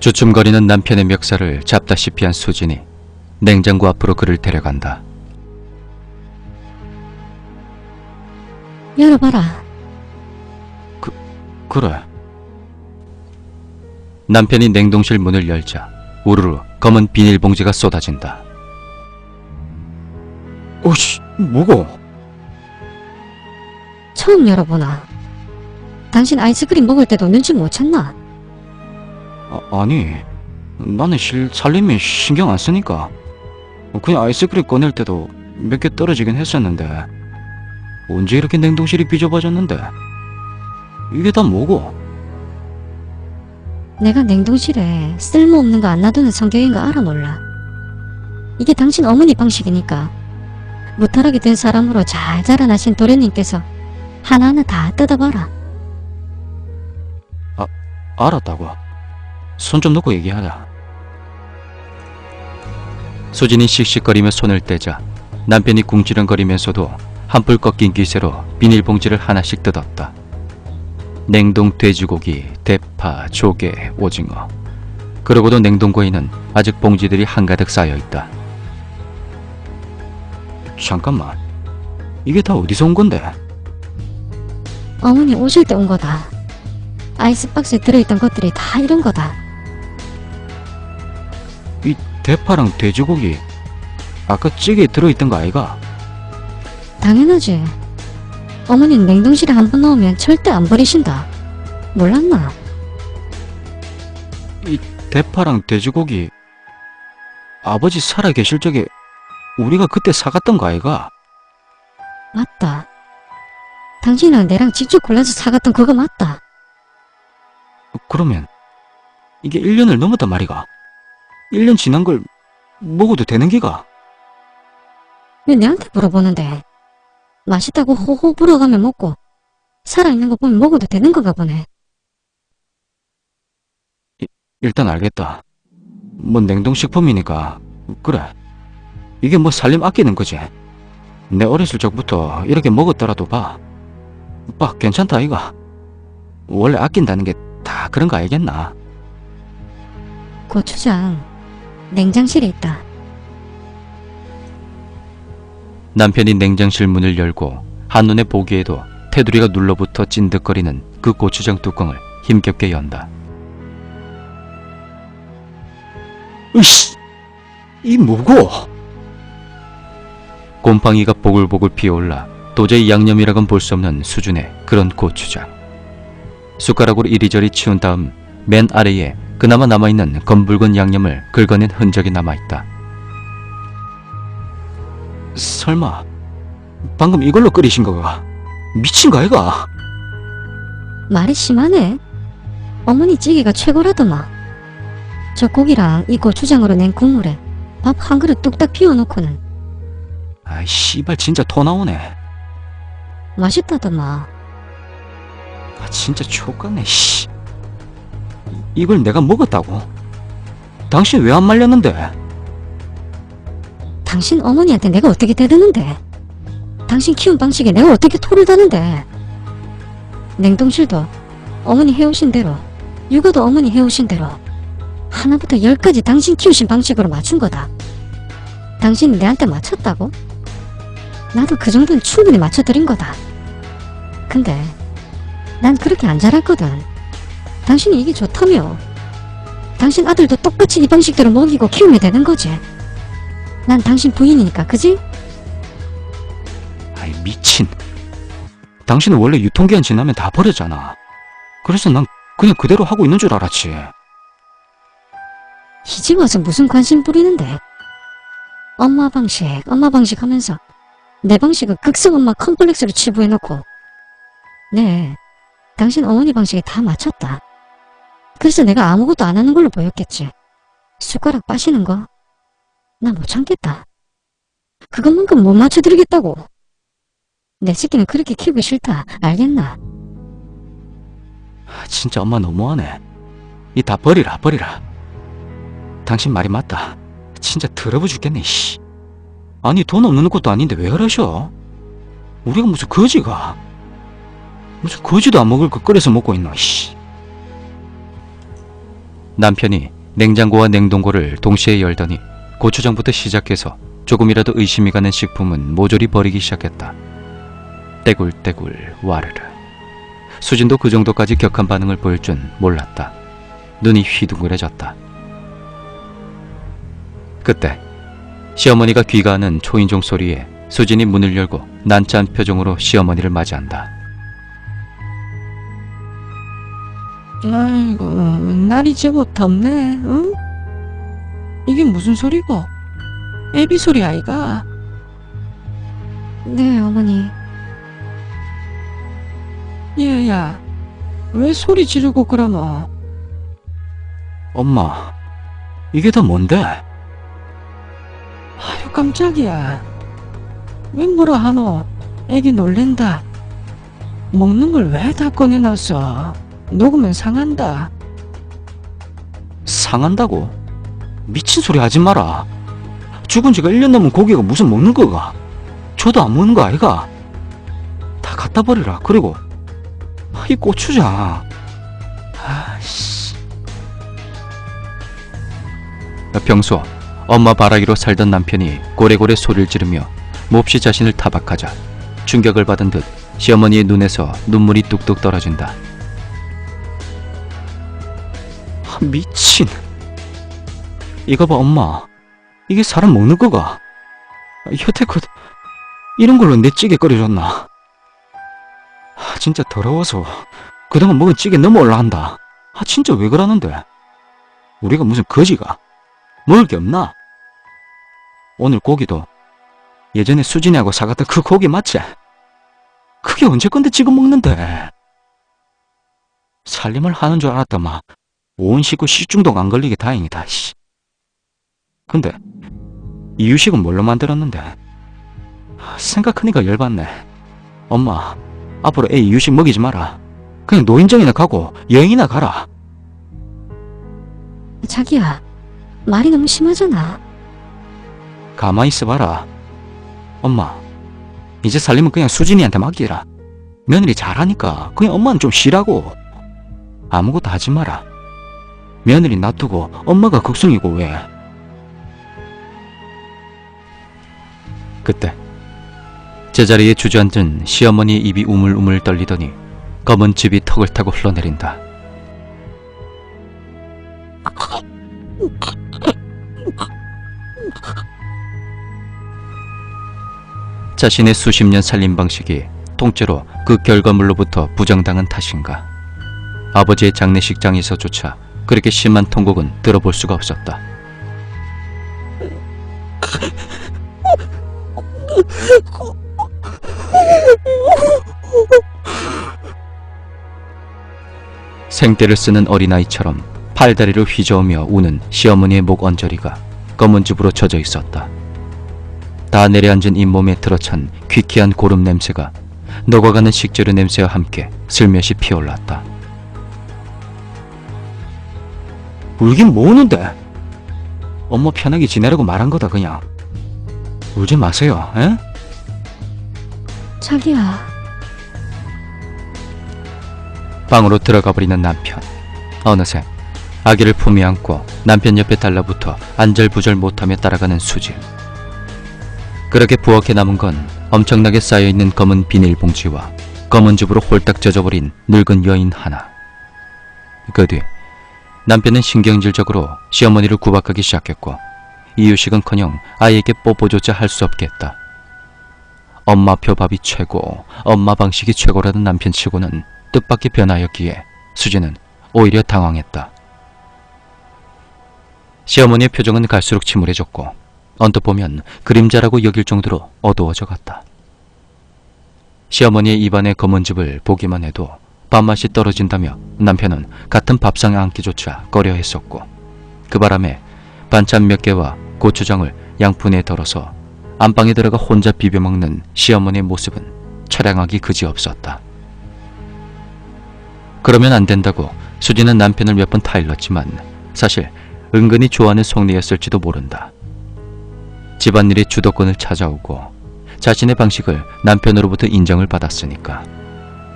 주춤거리는 남편의 멱살을 잡다시피 한 수진이 냉장고 앞으로 그를 데려간다. 열어봐라. 그래. 남편이 냉동실 문을 열자 우르르 검은 비닐봉지가 쏟아진다. 오씨, 뭐고? 처음 열어보나. 당신 아이스크림 먹을 때도 눈치 못 챘나? 아, 니 나는 실 살림에 신경 안 쓰니까 그냥 아이스크림 꺼낼 때도 몇 개 떨어지긴 했었는데 언제 이렇게 냉동실이 비좁아졌는데 이게 다 뭐고? 내가 냉동실에 쓸모없는 거 안 놔두는 성격인 거 알아 몰라. 이게 당신 어머니 방식이니까 무탈하게 된 사람으로 잘 자라나신 도련님께서 하나하나 다 뜯어봐라. 알았다고. 손 좀 놓고 얘기하자. 수진이 씩씩거리며 손을 떼자 남편이 궁지렁거리면서도 한풀 꺾인 기세로 비닐봉지를 하나씩 뜯었다. 냉동 돼지고기, 대파, 조개, 오징어. 그러고도 냉동고에는 아직 봉지들이 한가득 쌓여 있다. 잠깐만. 이게 다 어디서 온 건데? 어머니 오실 때 온 거다. 아이스박스에 들어있던 것들이 다 이런 거다. 이 대파랑 돼지고기 아까 찌개에 들어있던 거 아이가? 당연하지. 어머니는 냉동실에 한 번 넣으면 절대 안 버리신다. 몰랐나? 대파랑 돼지고기 아버지 살아 계실 적에 우리가 그때 사갔던 거 아이가? 맞다. 당신은 내랑 직접 골라서 사갔던 그거 맞다. 그러면 이게 1년을 넘었단 말이가? 1년 지난 걸 먹어도 되는 기가? 왜 내한테 물어보는데? 맛있다고 호호 불어가며 먹고 살아있는 거 보면 먹어도 되는 건가 보네. 일단 알겠다. 뭐 냉동식품이니까 그래. 이게 뭐 살림 아끼는 거지. 내 어렸을 적부터 이렇게 먹었더라도 봐. 봐 괜찮다 아이가. 원래 아낀다는 게 다 그런 거 알겠나? 고추장 냉장실에 있다. 남편이 냉장실 문을 열고 한눈에 보기에도 테두리가 눌러붙어 찐득거리는 그 고추장 뚜껑을 힘겹게 연다. 으씨! 이 뭐고? 곰팡이가 보글보글 피어올라 도저히 양념이라곤 볼 수 없는 수준의 그런 고추장. 숟가락으로 이리저리 치운 다음 맨 아래에 그나마 남아있는 검붉은 양념을 긁어낸 흔적이 남아있다. 설마 방금 이걸로 끓이신 거가 미친 거 아이가? 말이 심하네. 어머니 찌개가 최고라더만. 저 고기랑 이 고추장으로 낸 국물에 밥 한 그릇 뚝딱 비워놓고는 아이 씨발 진짜 토 나오네 맛있다더만. 아 진짜 촉같네 씨 이- 이걸 내가 먹었다고? 당신 왜 안 말렸는데? 당신 어머니한테 내가 어떻게 대드는데? 당신 키운 방식에 내가 어떻게 토를 다는데? 냉동실도 어머니 해오신 대로, 육아도 어머니 해오신 대로 하나부터 열까지 당신 키우신 방식으로 맞춘 거다. 당신이 내한테 맞췄다고? 나도 그 정도는 충분히 맞춰드린 거다. 근데 난 그렇게 안 자랐거든. 당신이 이게 좋다며. 당신 아들도 똑같이 이 방식대로 먹이고 키우면 되는 거지. 난 당신 부인이니까, 그지? 아이 미친 당신은 원래 유통기한 지나면 다 버렸잖아 그래서 난 그냥 그대로 하고 있는 줄 알았지 이제 와서 무슨 관심 부리는데? 엄마 방식, 엄마 방식 하면서 내 방식은 극성 엄마 컴플렉스로 치부해놓고 네, 당신 어머니 방식에 다 맞췄다. 그래서 내가 아무것도 안 하는 걸로 보였겠지. 숟가락 빠시는 거? 나 못 참겠다. 그것만큼 못 맞춰드리겠다고. 내 새끼는 그렇게 키우기 싫다. 알겠나? 아, 진짜 엄마 너무하네 이 다 버리라 버리라 당신 말이 맞다 진짜 더러워 죽겠네 씨 아니 돈 없는 것도 아닌데 왜 그러셔 우리가 무슨 거지가 무슨 거지도 안 먹을 거 끓여서 먹고 있나 씨 남편이 냉장고와 냉동고를 동시에 열더니 고추장부터 시작해서 조금이라도 의심이 가는 식품은 모조리 버리기 시작했다. 떼굴떼굴 와르르. 수진도 그 정도까지 격한 반응을 보일 줄 몰랐다. 눈이 휘둥그레졌다. 그때 시어머니가 귀가하는 초인종 소리에 수진이 문을 열고 난처한 표정으로 시어머니를 맞이한다. 아이고, 날이 제법 덥네, 응? 이게 무슨 소리고? 애비 소리 아이가? 네, 어머니. 얘야, 왜 소리 지르고 그러노? 엄마, 이게 다 뭔데? 아유, 깜짝이야. 왜 뭐라 하노? 애기 놀랜다. 먹는 걸 왜 다 꺼내놨어? 녹으면 상한다. 상한다고? 미친 소리 하지 마라. 죽은 지가 1년 넘은 고기가 무슨 먹는 거가? 저도 안 먹는 거 아이가? 다 갖다 버리라. 그리고 아, 이 고추장. 아씨. 평소 엄마 바라기로 살던 남편이 고래고래 소리를 지르며 몹시 자신을 타박하자 충격을 받은 듯 시어머니의 눈에서 눈물이 뚝뚝 떨어진다. 미친. 이거 봐, 엄마. 이게 사람 먹는 거가. 여태껏 이런 걸로 내 찌개 끓여줬나? 아, 진짜 더러워서 그동안 먹은 찌개 너무 올라간다. 아, 진짜 왜 그러는데? 우리가 무슨 거지가? 먹을 게 없나? 오늘 고기도 예전에 수진이하고 사갔던 그 고기 맞지? 그게 언제 건데 지금 먹는데? 살림을 하는 줄 알았더만 온 식구 식중독 안 걸리게 다행이다. 씨. 근데 이유식은 뭘로 만들었는데? 아, 생각하니까 열받네. 엄마, 앞으로 애 이유식 먹이지 마라. 그냥 노인정이나 가고 여행이나 가라. 자기야, 말이 너무 심하잖아. 가만히 있어봐라. 엄마, 이제 살림은 그냥 수진이한테 맡기라. 며느리 잘하니까 그냥 엄마는 좀 쉬라고. 아무것도 하지 마라. 며느리 놔두고 엄마가 걱정이고 왜? 그때 제자리에 주저앉은 시어머니의 입이 우물우물 떨리더니 검은 즙이 턱을 타고 흘러내린다. 자신의 수십 년 살림 방식이 통째로 그 결과물로부터 부정당한 탓인가. 아버지의 장례식장에서조차 그렇게 심한 통곡은 들어볼 수가 없었다. 생떼를 쓰는 어린아이처럼 팔다리를 휘저으며 우는 시어머니의 목 언저리가 검은 즙으로 젖어 있었다. 다 내려앉은 잇몸에 들어찬 귀키한 고름 냄새가 녹아가는 식재료 냄새와 함께 슬며시 피어올랐다. 울긴 뭐 우는데? 엄마 편하게 지내라고 말한 거다 그냥. 울지 마세요, 에? 자기야, 방으로 들어가 버리는 남편. 어느새 아기를 품에 안고 남편 옆에 달라붙어 안절부절 못하며 따라가는 수지. 그렇게 부엌에 남은 건 엄청나게 쌓여있는 검은 비닐봉지와 검은 즙으로 홀딱 젖어버린 늙은 여인 하나. 그 뒤 남편은 신경질적으로 시어머니를 구박하기 시작했고 이유식은커녕 아이에게 뽀뽀조차 할 수 없겠다. 엄마표 밥이 최고, 엄마 방식이 최고라는 남편치고는 뜻밖의 변화였기에 수지는 오히려 당황했다. 시어머니의 표정은 갈수록 침울해졌고 언뜻 보면 그림자라고 여길 정도로 어두워져 갔다. 시어머니의 입안의 검은 즙을 보기만 해도 밥맛이 떨어진다며 남편은 같은 밥상에 앉기조차 꺼려 했었고 그 바람에 반찬 몇 개와 고추장을 양푼에 덜어서 안방에 들어가 혼자 비벼 먹는 시어머니의 모습은 처량하기 그지없었다. 그러면 안 된다고 수지는 남편을 몇 번 타일렀지만 사실 은근히 좋아하는 속내였을지도 모른다. 집안일의 주도권을 찾아오고 자신의 방식을 남편으로부터 인정을 받았으니까.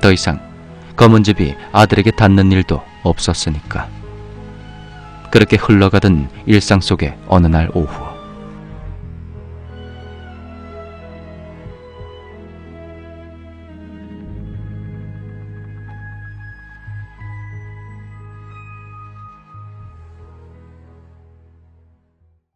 더 이상 검은 집이 아들에게 닿는 일도 없었으니까. 그렇게 흘러가던 일상 속의 어느 날 오후